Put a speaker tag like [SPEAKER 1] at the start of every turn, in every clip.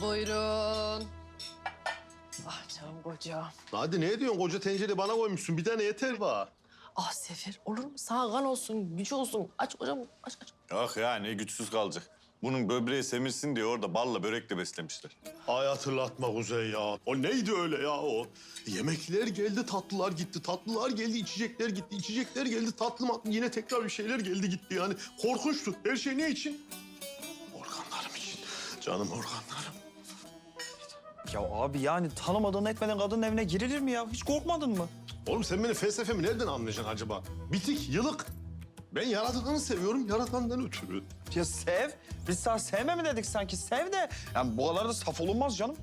[SPEAKER 1] Buyurun. Ah canım kocam.
[SPEAKER 2] Hadi ne diyorsun koca tencereyi bana koymuşsun. Bir tane yeter bana.
[SPEAKER 1] Ah Sefer olur mu? Sağ kan olsun, güç olsun. Aç kocam, aç aç.
[SPEAKER 3] Yok ya ne güçsüz kalacak. Bunun böbreği semirsin diye orada balla börekle beslemişler.
[SPEAKER 2] Ay hatırlatma Kuzey ya. O neydi öyle ya o? Yemekler geldi, tatlılar gitti. Tatlılar geldi, içecekler gitti. İçecekler geldi, tatlı matlı. Yine tekrar bir şeyler geldi gitti yani. Korkunçtu. Her şey ne için? Organlarım için. Canım organlarım.
[SPEAKER 4] Ya abi yani tanımadığın etmeden kadının evine girilir mi ya? Hiç korkmadın mı?
[SPEAKER 2] Oğlum sen benim felsefemi nereden anlayacaksın acaba? Bitik, yılık. Ben yaratılanı seviyorum, yaratandan ötürü.
[SPEAKER 4] Ya sev. Biz sana sevme mi dedik sanki? Sev de. Yani bu kadar da saf olunmaz canım.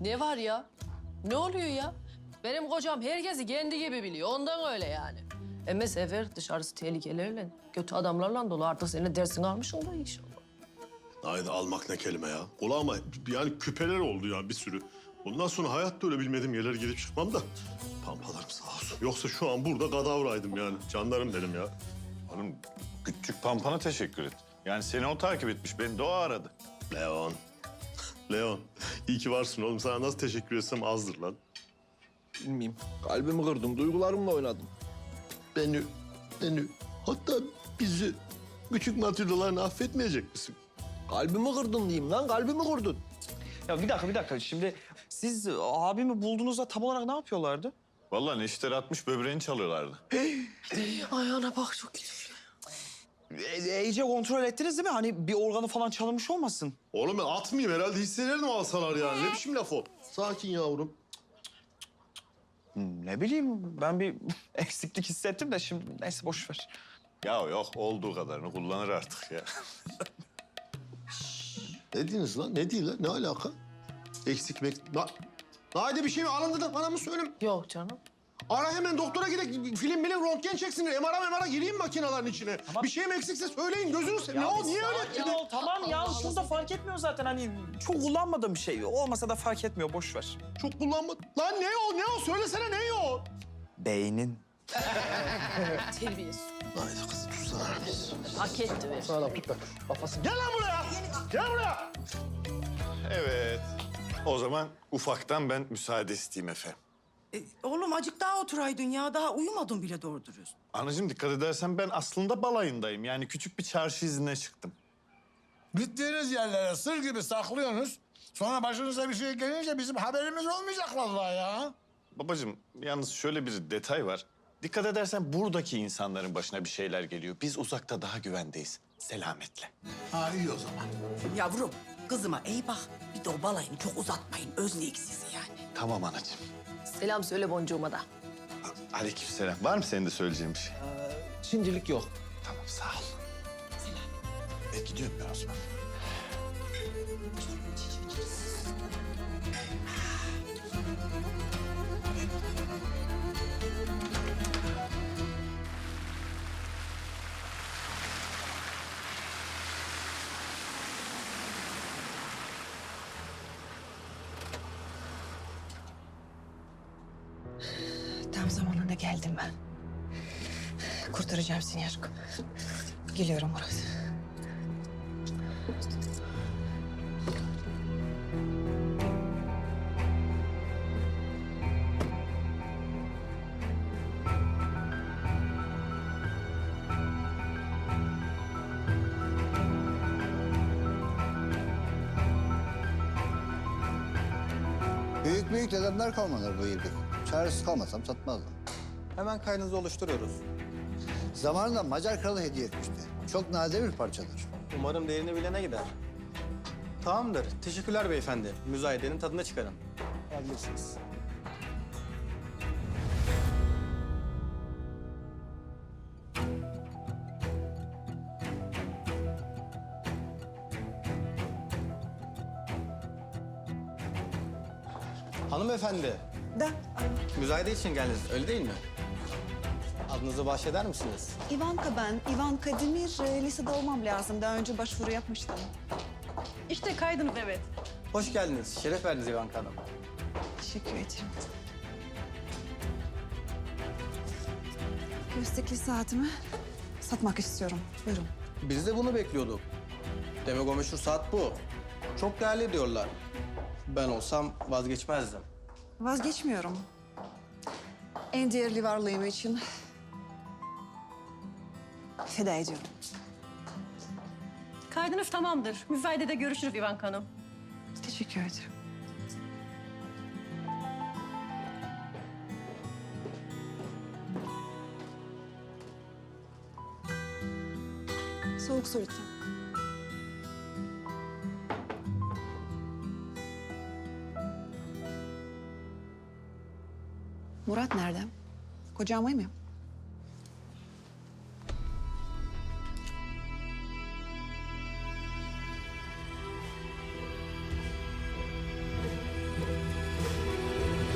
[SPEAKER 1] Ne var ya? Ne oluyor ya? Benim kocam herkesi kendi gibi biliyor. Ondan öyle yani. Ama Sefer dışarısı tehlikelerle, kötü adamlarla dolu. Artık senin dersini almışsın da inşallah.
[SPEAKER 2] Haydi almak ne kelime ya. Kulağıma yani küpeler oldu ya bir sürü. Bundan sonra hayatta öyle bilmediğim yerlere gidip çıkmam da. Pampalarım sağ olsun. Yoksa şu an burada kadavraydım yani. Canlarım benim ya.
[SPEAKER 3] Oğlum küçük pampana teşekkür et. Yani seni o takip etmiş. Beni de o aradı.
[SPEAKER 2] Leon. Leon. iyi ki varsın oğlum. Sana nasıl teşekkür etsem azdır lan.
[SPEAKER 5] Bilmeyeyim. Kalbimi kırdım, duygularımla oynadım.
[SPEAKER 2] Beni, beni, hatta bizi küçük matildalarını affetmeyecek misin?
[SPEAKER 5] Kalbimi kırdın diyeyim lan, kalbimi kırdın.
[SPEAKER 4] Ya bir dakika bir dakika. Şimdi siz abimi bulduğunuzda tam olarak ne yapıyorlardı?
[SPEAKER 3] Vallahi neşter atmış böbreğini çalıyorlardı.
[SPEAKER 1] Ayağına bak çok kötü.
[SPEAKER 4] E, iyice kontrol ettiniz değil mi? Hani bir organı falan çalınmış olmasın.
[SPEAKER 2] Oğlum ben atmayayım herhalde hissederdim alsalar yani. Ne biçim laf o? Sakin yavrum.
[SPEAKER 4] Hmm, Ne bileyim ben bir eksiklik hissettim de şimdi neyse boş ver.
[SPEAKER 3] Ya yok olduğu kadarını kullanır artık ya.
[SPEAKER 2] Ne diyorsunuz lan? Ne değil lan? Ne alaka? Eksik mek... Na... Haydi bir şey mi? Alındı da bana mı söyleyeyim?
[SPEAKER 1] Yok canım.
[SPEAKER 2] Ara hemen doktora gidek film bilim röntgen çeksinler. MR'a MR'a gireyim makinelerin içine. Bir şey mi eksikse söyleyin gözünü seveyim. Ne o? Niye öyle?
[SPEAKER 4] Sakin ol, tamam ya şunu da fark etmiyor zaten hani çok kullanmadığım bir şey. Olmasa da fark etmiyor boş ver.
[SPEAKER 2] Çok kullanma. Lan ne o? Ne o? Söylesene ne o?
[SPEAKER 4] Beynin.
[SPEAKER 1] Terbiyesiz.
[SPEAKER 2] Haydi kızım tutsana.
[SPEAKER 1] Hak etti ver.
[SPEAKER 2] Sana bak. Kafası. Gel lan buraya. Gel buraya.
[SPEAKER 3] Evet. O zaman ufaktan ben müsaade isteyeyim efendim.
[SPEAKER 6] E, oğlum acık daha oturaydın ya. Daha uyumadın bile doğru dürüst.
[SPEAKER 3] Anacığım dikkat edersen ben aslında balayındayım. Yani küçük bir çarşı izine çıktım.
[SPEAKER 7] Gittiğiniz yerlere sır gibi saklıyorsunuz. Sonra başınıza bir şey gelince bizim haberimiz olmayacak vallahi ya.
[SPEAKER 3] Babacığım yalnız şöyle bir detay var. Dikkat edersen buradaki insanların başına bir şeyler geliyor. Biz uzakta daha güvendeyiz. Selametle.
[SPEAKER 7] Ha iyi o zaman.
[SPEAKER 6] Yavrum kızıma iyi bak. Bir de o balayını çok uzatmayın. Özleyik sizi yani.
[SPEAKER 3] Tamam anacığım.
[SPEAKER 1] Selam söyle boncuğuma da.
[SPEAKER 3] Aleykümselam. Var mı senin de söyleyeceğin bir şey?
[SPEAKER 5] Şimdilik yok.
[SPEAKER 3] Tamam sağ ol. Selam. E gidiyorum ben o zaman.
[SPEAKER 8] Geldim ben. Kurtaracağım seni aşkım. Geliyorum Murat.
[SPEAKER 9] Büyük büyük dedemler kalmalar bu evde. Çaresiz kalmasam satmazdım.
[SPEAKER 5] Hemen kaynınızı oluşturuyoruz.
[SPEAKER 9] Zamanında Macar kralı hediye etmişti. Çok nadir bir parçadır.
[SPEAKER 5] Umarım değerini bilene gider. Tamamdır. Teşekkürler beyefendi. Müzayedenin tadını çıkarın. Alabilirsiniz. Hanımefendi,
[SPEAKER 8] Da.
[SPEAKER 5] müzayede için geldiniz öyle değil mi? Adınızı bahşeder misiniz?
[SPEAKER 8] Ivanka ben. Ivanka Demir. E, lisede olmam lazım. Daha önce başvuru yapmıştım.
[SPEAKER 6] İşte kaydınız evet.
[SPEAKER 5] Hoş geldiniz. Şeref verdiniz İvanka Hanım.
[SPEAKER 8] Teşekkür ederim. Gözdekli saatimi satmak istiyorum. Buyurun.
[SPEAKER 5] Biz de bunu bekliyorduk. Demek o meşhur saat bu. Çok değerli diyorlar. Ben olsam vazgeçmezdim.
[SPEAKER 8] Vazgeçmiyorum. En değerli varlığım için feda ediyorum.
[SPEAKER 1] Kaydınız tamamdır. Müzayedede görüşürüz İvanka Hanım.
[SPEAKER 8] Teşekkür ederim. Soğuk su lütfen. Murat nerede? Kocam uyumuyor.